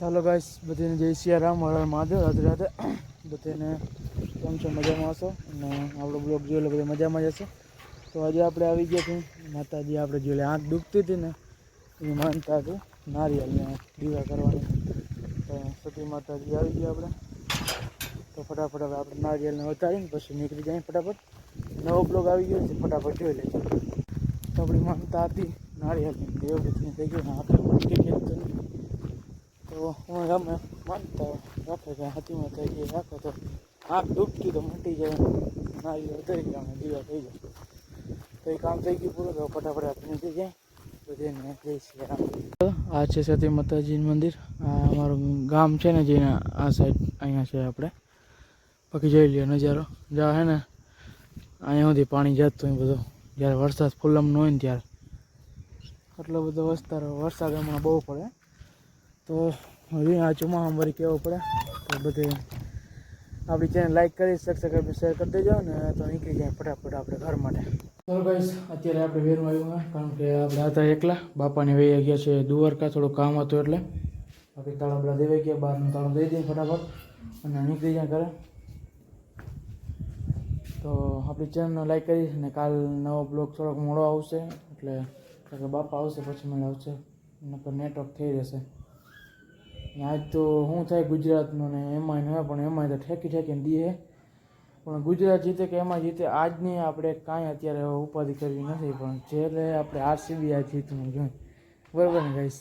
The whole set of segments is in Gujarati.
ચાલો ગાઈસ બધાને જય સિયારામ હર મહાદેવ, રાધે રાધે. બધાને કેમ છો? મજામાં હશો? અને આપણો બ્લોગ જોયેલો બધા મજામાં જ તો આજે આપણે આવી ગયા છીએ. માતાજી આપણે જોઈ લે, આંખ દુખતી હતી ને, એ માનતા હતું નારિયેળને દીવા કરવાની. તો સતી માતાજી આવી ગયા આપણે. તો ફટાફટ હવે આપણે નારિયેળને ઉતારીને પછી નીકળી જાય ફટાફટ. નવો બ્લોગ આવી ગયો છે, ફટાફટ જોઈ લેજો. તો આપણી માનતા હતી, નારિયેળની દેવદૂતની થઈ ગયો આપણે તો હું ગમે માનતા રાખે કે હાથીમાં થઈ ગઈ રાખો તો આંખ દુખતી તો મટી જાય. નારિયેળ ઉતરી ગયા દીવા થઈ જાય. તો એ કામ થઈ ગયું પૂરું, તો ફટાફટ આપણે નીકળી જાય. બધીને જય રામ. આ છે સતી માતાજીનું મંદિર. આ અમારું ગામ છે ને જેને આ સાઈડ અહીંયા છે આપણે. બાકી જોઈ લ્યો નજારો. જ્યાં હે ને, અહીંયા સુધી પાણી જતું હોય બધું. જ્યારે વરસાદ ફૂલમનો હોય ને ત્યારે. એટલો બધો વસ્તારો, વરસાદ હમણાં બહુ પડે. તો હવે આ ચોમાસામાં વળી કહેવું પડે? તો બધે આપણી ચેનલ લાઈક કરી સબસ્ક્રાઈબ શેર કરી દેજો ને તો નીકળી જાય ફટાફટ આપણે ઘર માટે. અત્યારે આપણે વેરું આવ્યું હોય કારણ કે આપણે હતા એકલા. બાપાને વહી ગયા છે દુવારકા થોડું કામ હતું એટલે. બાકી તાળા બધા દેવાઈ ગયા, બહારનું તાળું દઈ દઈએ ફટાફટ અને નીકળી જાય ઘરે. તો આપણી ચેનલને લાઈક કરી અને કાલ નવો બ્લોગ થોડોક મોડો આવશે એટલે બાપા આવશે, પછી મને આવશે. નકર નેટવર્ક થઈ જશે. આજ તો શું થાય ગુજરાતનું ને એમાંય ન હોય, પણ એમાંય તો ઠેકી ઠેકીને દીએ પણ ગુજરાત જીતે કે એમાં જીતે, આજની આપણે કાંઈ અત્યારે ઉપાધિ કરવી નથી, પણ જ્યારે આપણે આરસીબી આ જીતવું જોઈએ બરાબર ને ગાઈશ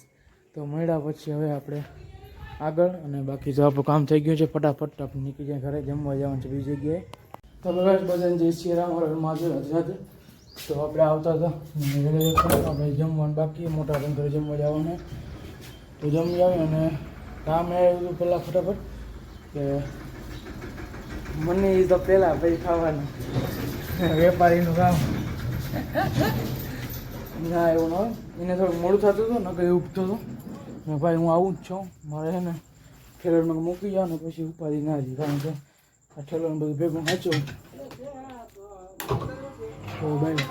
તો મળ્યા પછી હવે આપણે આગળ અને બાકી જો આપણું કામ થઈ ગયું છે, ફટાફટ આપણે નીકળી જાય ઘરે, જમવા જવાનું છે બીજી જગ્યાએ. તો બસ બધાને જય શ્રી રામ, હર મહાદેવ રાધે તો આપણે આવતા હતા. જમવાનું બાકી, મોટા ઘરે જમવા જવાનું. તો જમી આવી અને કામ એવું પહેલાં ફટાફટ કે મને એ તો પહેલાં ભાઈ ખાવાનું. વેપારીનું કામ. ના એવું ન હોય. એને થોડું મોડું થતું હતું ને કંઈ ઉગતું હતું. ને ભાઈ હું આવું જ છું. મારે છે ને ઠેલરમાં મૂકી જાવ ને પછી ઉપાધિ ના રહી કારણ કે આ ઠેલોને બધું ભેગું વાંચું તો ભાઈ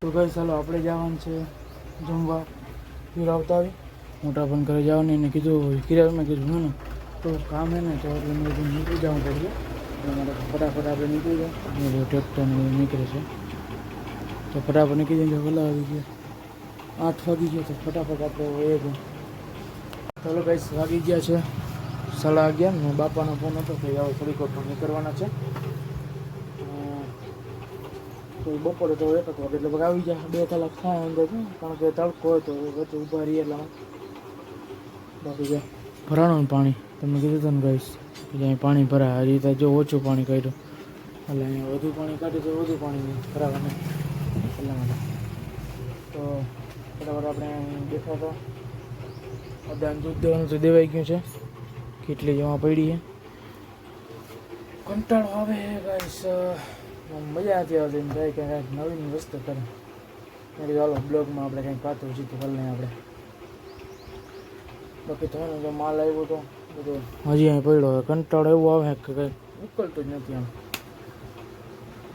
તો ભાઈ ચાલો આપણે જવાનું છે જમવા. ફીર આવતા આવી મોટા પણ ઘરે જવાનું એને કીધું કિરાય કીધું હું ને, તો કામ હે ને, તો એટલે મેં કીધું નીકળી જવું પડશે. મારે ફટાફટ આપણે નીકળી જાય અને ટ્રેક્ટર નીકળે છે. તો ફટાફટ નીકળી જાય ભલા આવી ગયા. આઠ વાગી ગયા તો ફટાફટ આપણે એ ગયા ચાલો કઈ વાગી ગયા છે સાડા અગિયાર. ને બાપાનો ફોન હતો કે આવો થોડીક વાર નીકળવાના છે. તો બપોરે તો એક વાગે એટલે આવી જાય બે કલાક થાય અંદર, કારણ કે તડકો હોય તો વચ્ચે ઊભા રહીએ એટલા ભરાણું પાણી. તમને કીધું હતું ને ગઈશ કે જ્યાં પાણી ભરાય. આ રીતે જો ઓછું પાણી કાઢ્યું. એટલે અહીંયા વધુ પાણી કાઢ્યું તો વધુ પાણી ભરાવાનું એટલા માટે. તો બરાબર આપણે દેખાતો અદાન દૂધ દેવાનું તો દેવાઈ ગયું છે. કેટલી જમા પડી છે. કંટાળો આવે ગાઈસ. મજા નથી આવતી ને ભાઈ કંઈક નવીન વસ્તુ કરે. ચાલો બ્લોગમાં આપણે કંઈક પાતું જીતું કરી લઈએ આપણે. બાકી તમે જો માલ આવ્યો તો બધું હજી અહીં પડ્યો હોય કંટાળો એવો આવે કે કંઈ? ઉકલતો જ નથી આમ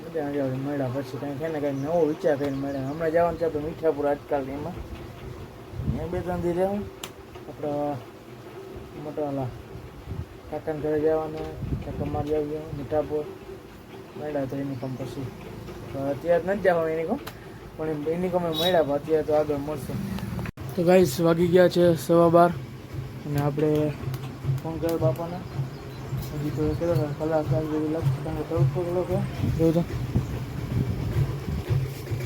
બધા આવી મળ્યા પછી કંઈક છે ને કંઈક નવો વિચાર કરીને મળ્યા. હમણાં જવાનું છે આપણે મીઠાપુર આજકાલ એમાં. અહીંયા બે ત્રણ દી રહેવું. આપણે મોટા ઓલા કાકાને ઘરે જવાનું કાકા મારી આવી મીઠાપુર. મળ્યા તો એની કમ પછી. તો અત્યારે નથી જવાનું એની કમ પણ એની કમે મળ્યા અત્યારે તો આગળ મળશે. તો ગાઈસ વાગી ગયા છે સવા બાર. અને આપણે ફોન કર્યો બાપાને. હજી તો કેટલો કલાક જેવી લાગશે. તમે તડકો કેટલો કે જોયું તો.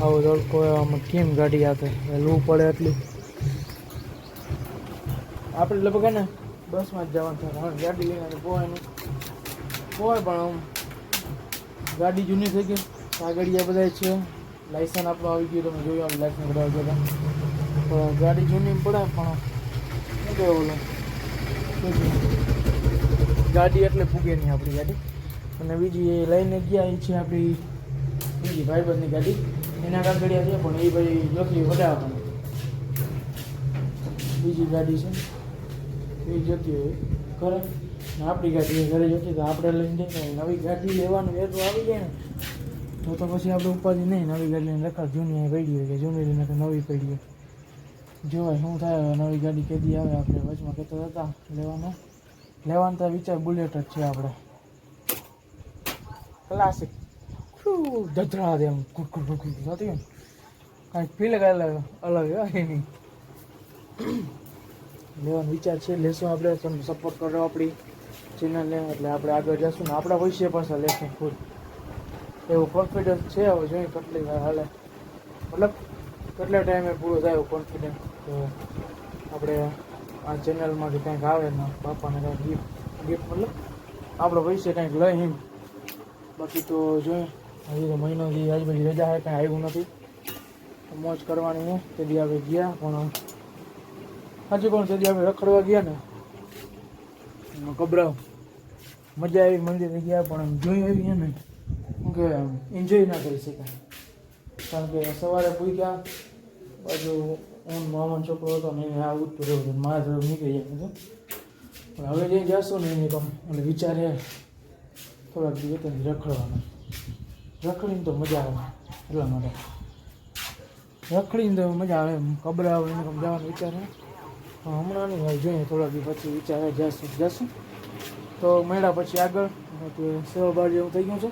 આવો તડકો આમાં કેમ ગાડી આપે લૂ પડે એટલી આપણે લગભગ ને, બસમાં જ જવાનું છે. હવે ગાડી લઈને પોવાયનું પોવાય પણ આમ. ગાડી જૂની થઈ ગઈ. કાગળિયા બધા છે. લાઇસન્સ આપણું આવી ગયું. તમે જોયું આમ લાઇસન્સ કરાવ્યું હતા. પણ ગાડી જૂની પડે પણ શું ઓલો. ગાડી એટલે ફૂગે નહીં આપણી ગાડી. અને બીજી એ લઈને ગયા એ છે આપણી બીજી ભાઈબંધની ગાડી. એના કાગળિયા છે પણ એ ભાઈ જોખી વધારે બીજી ગાડી છે. એ જતી હોય ઘરે. આપણી ગાડી ઘરે જતી તો આપણે લઈને જઈએ નવી ગાડી લેવાનું એ તો આવી જાય ને. તો તો પછી આપણે ઉપાધિ નહીં. નવી ગાડી લઈને રખા જૂની પડી હોય કે જૂની લઈને નવી પડી હોય. જોવાય શું થાય નવી ગાડી કેદી આવે આપણે વચમાં? કહેતા હતા, લેવાનો? લેવાનો તો વિચાર બુલેટ જ છે આપણે. ક્લાસિક ધધરા દે એમ. કુક કુક કુક કુક થતી હોય કાંઈક ફીલ અલગ અલગ એની. લેવાનો વિચાર છે, લેશું આપણે. તમને સપોર્ટ કરો આપણી ચેનલને એટલે આપણે આગળ જશું ને આપણા પૈસે પાછા લેશું ફૂલ એવો કોન્ફિડન્સ છે હવે જોઈએ કેટલી વાર હાલે. મતલબ કેટલા ટાઈમે પૂરો થાય કોન્ફિડન્સ તો આપણે આ ચેનલમાંથી કંઈક આવે ને બાપાને કંઈક ગિફ્ટ ગિફ્ટ મતલબ આપણો પૈસે કંઈક લઈ એમ. બાકી તો જોઈએ હજી તો આજ બધી રજા હે કાંઈ આવ્યું નથી. મોજ કરવાની હે તે દી આપણે ગયા, પણ હજી પણ તેથી આપણે રખડવા ગયા ને. ગભરાવ. મજા આવી, મંદિરે ગયા, પણ જોઈ આવી ને કે એન્જોય ના કરી શકાય. કારણ કે સવારે પૂગ્યા બાજુ હું મામાનો છોકરો હતો ને એને આવું જ રહ્યું હતું મારા તરફ નીકળી જાય બધું પણ હવે જઈ જશો ને એની કમ એટલે વિચારે થોડાક દિવસ રખડવાનું. રખડીને તો મજા આવે, એટલા માટે. રખડીને તો મજા આવે ખબર આવે, એને કમ જવાનો વિચાર. હમણાં નહીં, હવે જોઈએ, થોડાક દિવસ પછી વિચારે, જશું જશું. તો મળ્યા પછી આગળ. સેવા બાજુ એવું થઈ ગયું છે.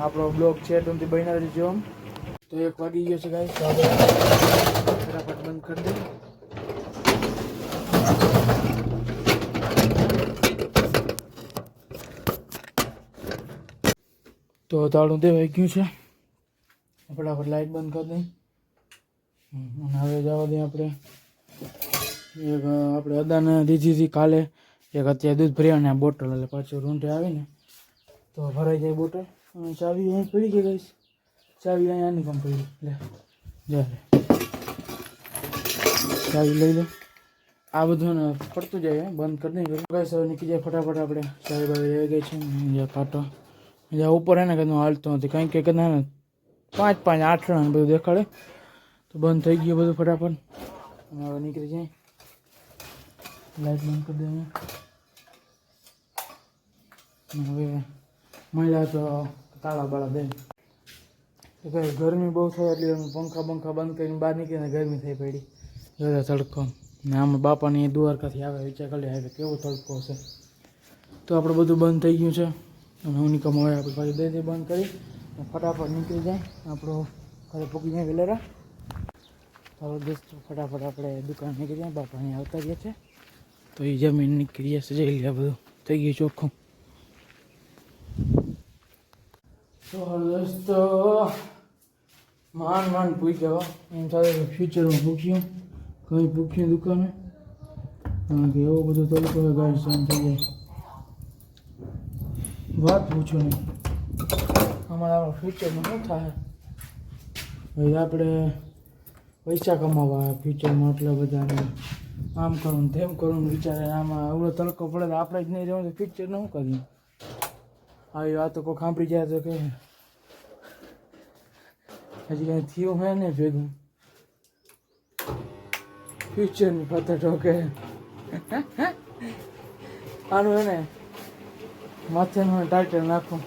આપણો બ્લોગ છે બન્યા રહેજો આમ તો એક વાગી ગયો છે ગાઈસ તો આપણે ફટાફટ બંધ કરી દઈએ. તો તાળું દેવાઈ ગયું છે. ફટાફટ લાઈટ બંધ કરી દઈ અને હવે જવા દઈએ આપણે. એક આપણે અદાને દીધી હતી કાલે. એક અત્યારે દૂધ ભર્યા અને બોટલ એટલે પાછું રૂંઢે આવીને તો ભરાઈ જાય બોટલ અને ચાવી અહીં પડી ગઈ ગઈ ચાવી અહીંયા નહીં કમ લે જા ચાવી લઈ લે આ બધું ને પડતું જાય બંધ કરી દઈએ ગઈ સર નીકળી જાય ફટાફટ આપણે ચાવી બાવી આવી ગઈ છે જ્યાં કાંટો જ્યાં ઉપર એને કદું હાલતો નથી કંઈક કંઈક ના પાંચ પાંચ આઠ રન બધું દેખાડે તો બંધ થઈ ગયું બધું ફટાફટ હવે નીકળી જાય લાઈટ બંધ કરી દઈએ હવે મહિલા તો તાળા બાળા દે તો કઈ ગરમી બહુ થાય એટલે પંખા બંખા બંધ કરીને બહાર નીકળીને ગરમી થઈ પડી. દાદા તડકો. ને આમાં બાપાની દ્વારકાથી આવે વિચાર કરી આવે કેવો તડકો હશે? તો આપણે બધું બંધ થઈ ગયું છે. અને હું નિકમ આપણે પાછી દઈ દઈ બંધ કરી ફટાફટ નીકળી જાય. આપણો ઘરે પૂકી જાય વેલેરા. ચાલો દોસ્તો ફટાફટ આપણે દુકાન નીકળી જાય. બાપા અહીંયા આવતા ગયા છે. તો એ જમીન નીકળી જશે, જઈ લે બધું. થઈ ગયું ચોખ્ખું. તો દોસ્તો માંડ માંડ પૂછ્યા એમ સાથે ફ્યુચરમાં પૂછ્યું કંઈ પૂછ્યું દુકાને. કારણ કે એવો બધો તડકો હોય ગાડી સહન થઈ જાય. વાત પૂછો નહીં. અમારા ફ્યુચરમાં શું થાય? હવે આપણે પૈસા કમાવા ફ્યુચરમાં એટલા બધાને. આમ કરું તેમ કરું વિચારે, આમાં એવડો તડકો પડે તો આપણે જ નહીં રહેવું તો ફ્યુચરને શું કરીએ? આવી વાતો કોઈ સાંભળી જાય તો કે હજી કંઈ થયું હે ને ભેગું? ફ્યુચરની પતા ઠોકે આનું એને ને માથેનું ટાઇટલ નાખું.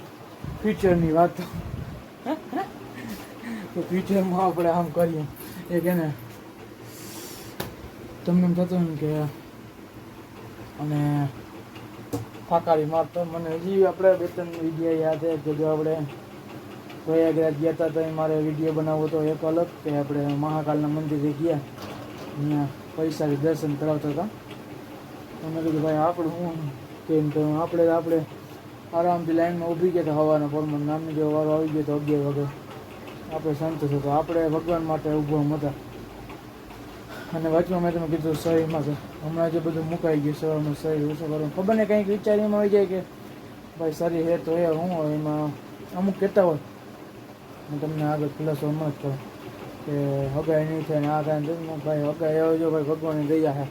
ફ્યુચરની વાતો. તો ફ્યુચરમાં આપણે આમ કરીએ. એક એને તમને એમ થતું ને કે, અને ફાકારી મારતો મને હજી આપણે બે ત્રણ વીડિયો યાદ છે કે જો આપણે પ્રયાગરાજ ગયા હતા તો મારે વીડિયો બનાવવો તો એક અલગ કે આપણે મહાકાલના મંદિરે ગયા. અહીંયા પૈસાથી દર્શન કરાવતા હતા. મને કીધું, ભાઈ, આપણું હું કેમ તો આપણે આપણે આરામથી લાઈનમાં ઊભી ગયા હતા હવાના પોરમાં નામની જેવો વારો આવી ગયો તો અગિયાર વાગે. આપણે સંતોષ હતો. આપણે ભગવાન માટે ઊભો હતા. અને વચમાં મેં તમે કીધું શરીરમાં છે. હમણાં જે બધું મુકાઈ ગયું સવારમાં શરીર ઓછું કરવાનું? ખબર ને કંઈક વિચાર એમાં આવી જાય કે, ભાઈ શરીર હે તો એ હું હોય એમાં. અમુક કહેતા હોય. હું તમને આગળ પ્લસ હમણાં જ કહું કે હગાઈ નહીં થાય ને આ તે ભાઈ, હગાઈ એવો જો ભાઈ ભગવાનની દયા હે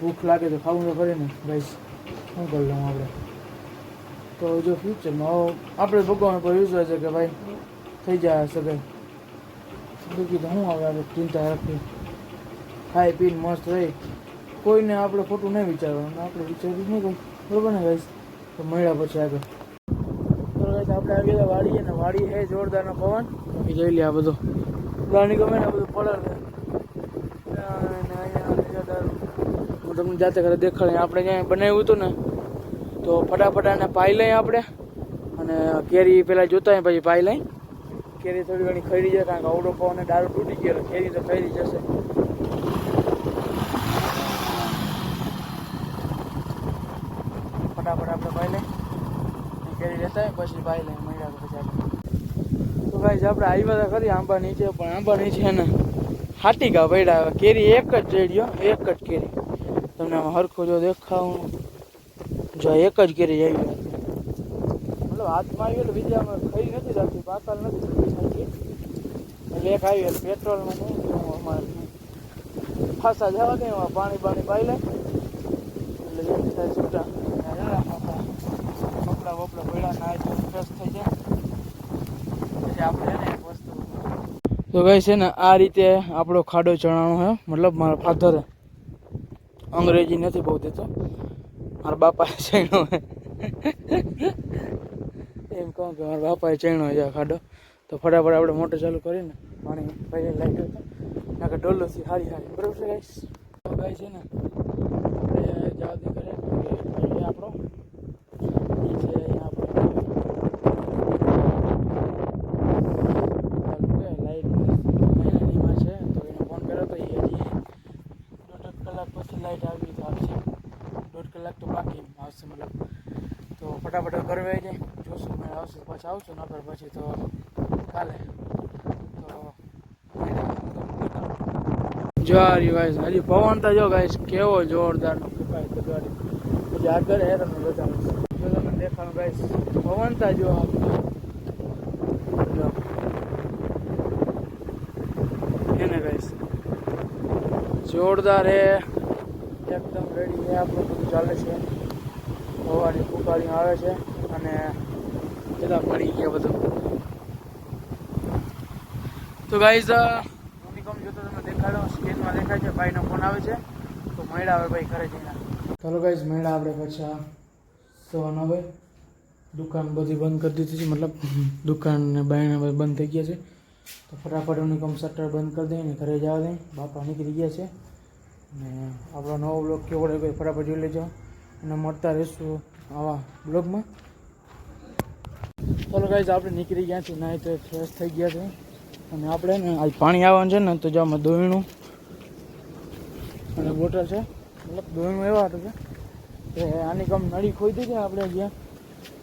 ભૂખ લાગે તો ખાવું તો ને. ભાઈ, શું કરી લઉં આપણે? તો જો ફ્યુચરમાં હવે આપણે ભગવાન પર વિશ્વાસ છે કે, ભાઈ, થઈ જાય સગાઈ. બીજું તો શું આવે આપણે ચિંતા રાખવી ખાઈ પીને મસ્ત રહી. કોઈને આપણે ખોટું નહીં વિચારવાનું આપણે વિચાર્યું નહીં કોઈ બરોબર ને ગાઈશ તો મળ્યા પછી આગળ. તો આપણે આવી ગયા વાડીએ ને વાડી હે જોરદારનો પવન. બાકી જોઈ લે આ બધું. પ્લાનિંગ ગમે ને બધું પડે હું તમને જાતે ઘરે દેખાડી. આપણે ક્યાંય બનાવ્યું હતું ને તો ફટાફટ આને પાઈ લઈએ આપણે. અને કેરી પહેલાં જોતા પછી પાઈ લઈ કેરી થોડી ઘણી ખરી જાય કારણ કે અવડો પવન દારૂ તૂટી ગયો કેરી તો ખરી જશે ફટાફટ આપણે પાઈ લઈ કેરી લેતા હોય પછી પાઈ લઈ મળ્યા તો પછી આપણે. તો ભાઈ આપણે આવ્યા હતા ખરી, આંબા નીચે પણ આંબા નીચે ને હાટી ગા પડ્યા કેરી એક જ જડ્યો એક જ કેરી. તમને આમાં હરખું જો દેખાવું. જો એક જ કેરી આવી હતી. મતલબ હાથમાં આવી એટલે બીજામાં ખરી નથી રાખતી પાકલ નથી થતી એટલે એક આવી એટલે પેટ્રોલમાં નહીં અમારે ફાસા જવા દે એમાં પાણી પાણી પાઈ લે. એટલે જેમ થાય છૂટા તો ગઈ છે ને, આ રીતે આપણો ખાડો ચણાનો હે મતલબ મારા ફાધરે અંગ્રેજી નથી બહુ દેતો. મારા બાપાએ ચણ્યો હે એમ કહું કે મારા બાપાએ ચણ્યો છે ખાડો. તો ફટાફટ આપણે મોટર ચાલુ કરીને પાણી પહેલે ગયો હતો નાખે ડોલોથી હારી હારી. બરોબર છે ગાઈસ છે ને, આપણે જાવતી કરે એ આપણો ઈ છે અહીંયા આપણે લાઈટ મહિનાનીમાં છે તો એને ફોન કર્યો તો એ હજી દોઢ કલાક પછી લાઈટ આવી તો આવશે દોઢ કલાક તો બાકી આવશે મતલબ ફટાફટ ઘરે જાય જોશું મેં આવશે, પછી આવશું, નકર પછી તો કાલે. તો જો આ રહ્યું ગાઈસ હજી પવન તો જો ગાઈસ કેવો જોરદાર. નો કૃપાય તો ગાડી પછી આગળ હેરાન બતાવું. જો તમને દેખાડું ગાઈસ પવન તો જો એને ગાઈસ જોરદાર હે. એકદમ રેડી હે, આપણું બધું ચાલે છે. હવાની ફૂંકારી આવે છે અને બધા પડી ગયા બધું. તો ગાઈઝ યુનિકોમ જોતો તમે દેખાડો સ્ક્રીનમાં દેખાય છે, ભાઈનો ફોન આવે છે. તો મળ્યા આવે ભાઈ ઘરે જઈને. ચાલો ગાઈઝ મળ્યા આપણે પછી સવા નવે દુકાન બધી બંધ કરી દીધી છે, મતલબ દુકાન ને બાયણા બંધ થઈ ગયા છે. તો ફટાફટ યુનિકોમ શટર બંધ કરી દઈને ઘરે જવા દઈએ. બાપા નીકળી ગયા છે. ને આપણો નવો બ્લોગ કેવો લાગ્યો ફટાફટ જોઈ લેજો. અને મળતા રહીશું આવા બ્લોગમાં. ચાલો ગાઈઝ આપણે નીકળી ગયા છીએ નાહી તો ફ્રેશ થઈ ગયા છે. અને આપણે ને આજ પાણી આવવાનું છે ને, તો જો આમાં દોયણું અને બોટલ છે. મતલબ દોયણું એવા હતું કે આની કમ નળી ખોઈ દીધી આપણે જ્યાં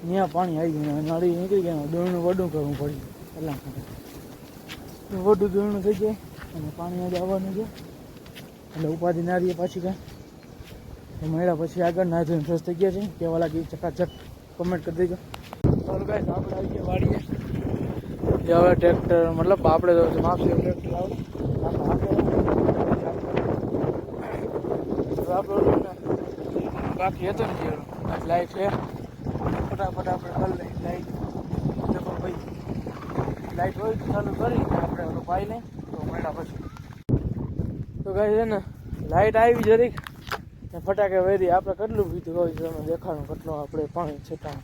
ત્યાં પાણી આવી ગયું નળી નીકળી ગયા દોયણું વડું કરવું પડ્યું એટલા માટે. વડું દોયણું થઈ જાય અને પાણી આજે આવવાનું છે. એટલે ઉપાધિ ના રહીએ પાછી કાંઈ. તો મળ્યા પછી આગળ ના ધોઈને ફ્રેશ થઈ ગયા છે કેવા લાગી ચકાચક કમેન્ટ કરી દેજો. ચાલો ગાઈસ આપણે આવી ગયા વાડીએ. જે હવે ટ્રેક્ટર મતલબ આપણે તો માપસી ટ્રેક્ટર આવે બાકી હતો ને જીરો લાઈટ છે. ફટાફટ આપણે કરી લઈએ લાઈટ. દેખો ભાઈ લાઈટ હોય તો ચાલુ કરી આપણે ઓલું પાઈ લઈ તો મળ્યા પછી. તો ગાઈ છે ને લાઈટ આવી જરીક. ફટાકે વેરી, આપણે કેટલું પીધું હોય છે તમે દેખાડું કેટલું આપણે પાણી છટાણું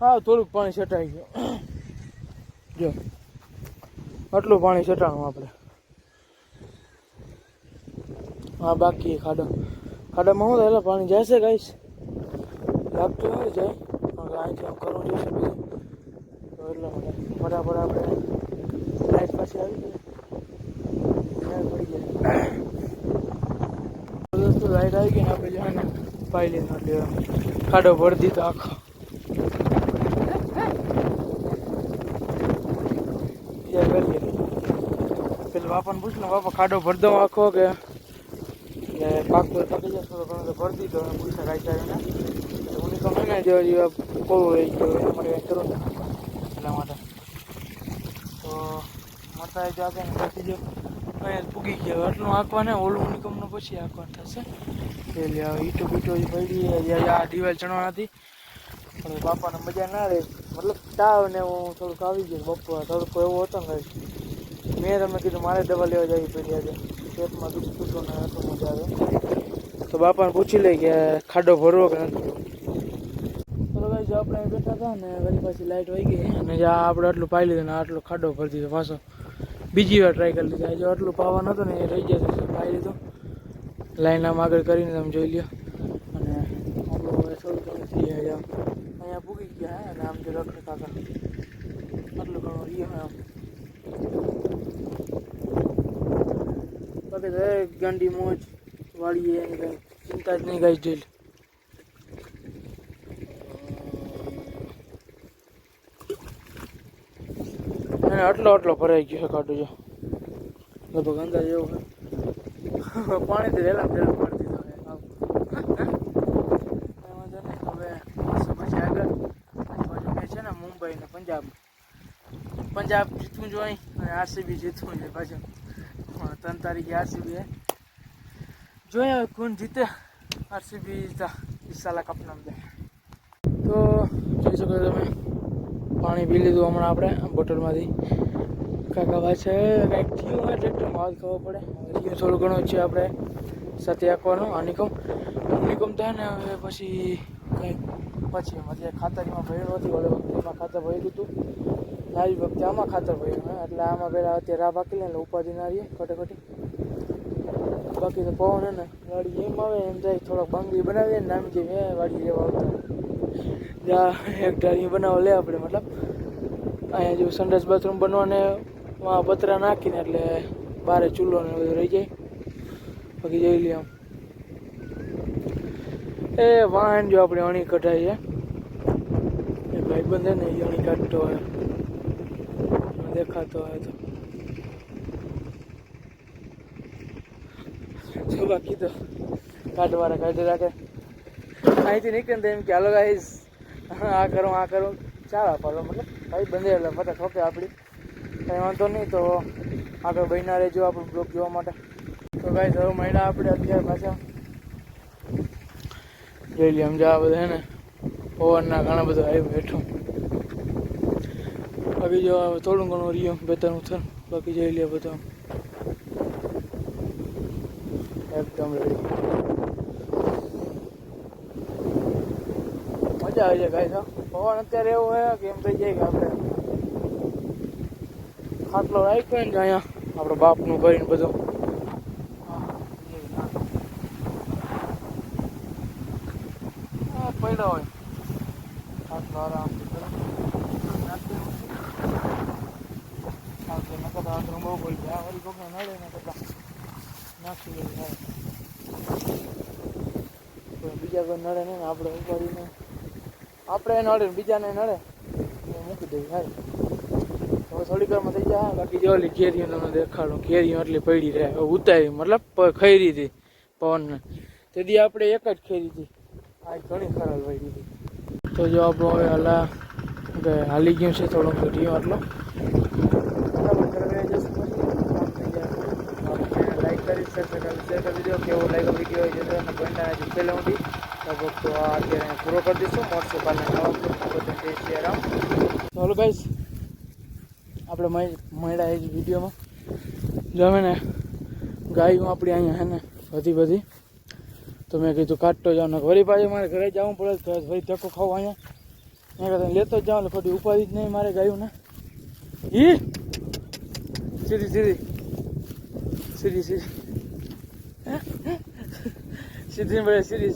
હા, થોડુંક પાણી છટાઈ ગયું જો, આટલું પાણી છટાણું આપણે. હા, બાકી ખાડો. ખાડામાં શું થાય? પાણી જશે ગાઈશ લાગતું હોય જાય કારણ કે અહીંથી આમ કરવું જોઈશે બધું. તો એટલા માટે ફટાફટ આપણે લાઈટ પાછી આવી ગઈ. મેળ પડી જાય દોસ્તો લાઈટ આવી ગઈ ને આપણે જાય ને પાઈ લઈને એટલે ખાડો ભરી દીધો આખો બીજા કરીએ પેલા બાપાને પૂછ ને બાપા ખાડો ભર દઉં આખો કે એટલે પાક કોઈ પકી જશે તો ઘણો તો ભરી દીધો અને પૂછા કાંઈ ચાલીને હું તો મહિના જેવો જેવા કોવું રહી ગયો અમારે કંઈ કરવું ને એટલા માટે તો મળતા જો આપણે પછી જો કઈ પૂગી ગયા આટલું આંકવા ને ઓલું નિકમનું પછી આંકવા થશે. એટલે ઈટો બીટો પડી જ્યારે આ દિવાલ ચણવા હતી પણ બાપાને મજા ના રહે. મતલબ તાવ ને હું થોડુંક આવી ગયું. બપોર થોડુંક એવો હતો ને મેં તમને કીધું મારે દવા લેવા જવી પડી આજે. પેટમાં દુઃખ હતું ને હતો મજા આવે. તો બાપાને પૂછી લઈ કે ખાડો ભરવો કે નથી. આપણે બેઠા હતા ને વળી પાછી લાઈટ વહી ગઈ. અને આપણે આટલું પાઈ લીધું ને આટલો ખાડો ભરી દીધો પાછો. બીજી વાર ટ્રાય કરી લીધા. આજે આટલું પાવાનું હતું ને એ રહી જશે. પાઈ લીધું. લાઈન આમ આગળ કરીને તમે જોઈ લ્યો. અને આપણું આમ અહીંયા પૂગી ગયા અને આમ જો રખડે કાકા. આટલું ઘણું રહી આમ. બાકી દરેક ગાંડી મોજ વાળીએ એની કંઈ. ચિંતા જ નહીં ગાઈ ડેલ અને આટલો આટલો ભરાઈ ગયો છે કાઢું જો. લગભગ અંદાજ એવો છે. પાણીથી વહેલા વહેલા ભરી દીધો વાંધો નહીં. હવે પછી આગળ. બાજુ છે ને મુંબઈ ને પંજાબ. પંજાબ જીતવું જોઈએ અને આરસીબી જીતવું જોઈએ પાછું. ત્રણ તારીખે આરસીબી જોઈએ હવે કોણ જીતે. આરસીબી જીતા ઈસાલા કપના બધા તો જોઈ શકો તમે. પાણી પી લીધું હમણાં આપણે, બોટલમાંથી. કાકા પાછા કાંઈક થયું હોય ટ્રેક્ટરમાં હાથ ખબર પડે. રહ્યું થોડું ઘણું છે આપણે સાથે આપવાનું અનિકમ અનિકમ થાય ને હવે પછી કંઈક પછી એમાં ખાતરમાં ભર્યું નથી ઓલે વખતે એમાં ખાતર ભર્યું હતું. આવી વખતે આમાં ખાતર ભર્યું એટલે આમાં પહેલાં અત્યારે રાહ બાકી લે એટલે ઉપાધિ ના રહીએ કટોકટી. બાકી તો પવન ને, વાડી એમ આવે એમ જાય, થોડોક બંગડી બનાવીએ ને, નામ જે વાડી લેવા આવતા. જ્યાં એક ઢાળી બનાવો, લે આપણે, મતલબ. અહીંયા જો સંડાસ બાથરૂમ બનવાને વા પતરા નાખીને એટલે બારે ચૂલો ને બધું રહી જાય. બાકી જોઈ લઈએ આમ. એ વાહન જો આપણે અણી કઢાઈએ એ ભાઈ બંધ ને, એ અણી કાઢતો હોય. દેખાતો હોય તો. બાકી તો કાઢવાળા કાઢી રાખે. અહીંથી નીકળે એમ કે, હાલો ગાઈસ આ કરું આ કરું. ચાલો પાલો મતલબ ભાઈ બંધ એટલે ફટા ઠોકે આપણી કંઈ વાંધો નહીં તો આગળ બહેના રહેજો આપણું બ્લોગ જોવા માટે. તો ગાઈસ હવે મહિના આપણે અત્યારે પાછા. જોઈ લઈએ સમજા બધા ને, પવનના ઘણા બધા આવી બેઠું બાકી જો થોડું ઘણું રહ્યું બે ત્રણ ઉથર બાકી જોઈ લઈએ બધા એકદમ રેડી મજા આવી ગાઈસ હા પવન અત્યારે એવું હોય કે એમ થઈ જાય કે આપણે ખાટલો રાખ્યો ને અહીંયા આપણે બાપનું કરીને બધું. પડ્યો હોય. ખાટલો આરામથી કરે. બહુ પડી જાય. વળી કોકને નડે ને કરતા નાખી દે બીજા કોઈ નડે નહીં આપણે ઉપાડીને. આપણે નડે બીજાને નડે મૂકી દઈએ સારું હવે થોડીક વારમાં થઈ જાય બાકી જો ઓલી કેરીઓ તમને દેખાડું કેરીઓ એટલી પડી રહે. ઉતારી મતલબ ખૈરી હતી પવનને. તેથી આપણે એક જ ખેરી હતી. આ ઘણી ખરાબ પડી હતી તો જો આપણું હવે હાલા હાલી ગયું છે થોડુંક ઘટ્યું આટલો. લાઈક કરી શેર કરી શેર કરી દો કેવો વીડિયો હોય છેલ્લે ઊંડી લગભગ તો અત્યારે પૂરો કરી દઈશું. મળશે કાલે ચાલો ગાઈસ આપણે મળ- મળ્યા એ જ વિડીયોમાં. જો ને ગાયું આપણી અહીંયા હે ને બધી બધી તો મેં કીધું, કાઢતો જાઉં ને વળી પાછું મારે ઘરે જવું પડે વળી ધક્કો ખાવ અહીંયા. અહીંયા કરતા લેતો જ જાઉં ખોટી ઉપાધિ જ નહીં મારે ગાયું ને ઈ! સીધી સીધી. સીધી સીધી. સીધી ને સીધી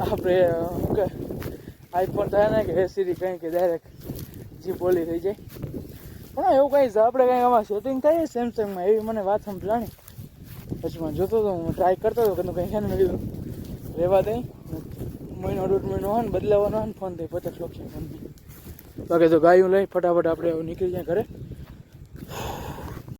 આપણે આઈફોન થાય ને કે હે સીધી કંઈ કે ડાયરેક્ટ જી બોલી થઈ જાય. પણ એવું કંઈ આપણે કંઈ આમાં શૂટિંગ થાય સેમસંગમાં એવી મને વાત સમજાણી પછી મને જોતો હતો હું ટ્રાય કરતો હતો કે કંઈ છે ને મેળવ્યું રહેવા દઈ મહિનો દોઢ મહિનો હોય ને, બદલાવાનો હોય ને, ફોન થઈ પચાસ લક્ષ ફોન બાકી તો ગાયું લઈ, ફટાફટ આપણે નીકળી જાય ઘરે.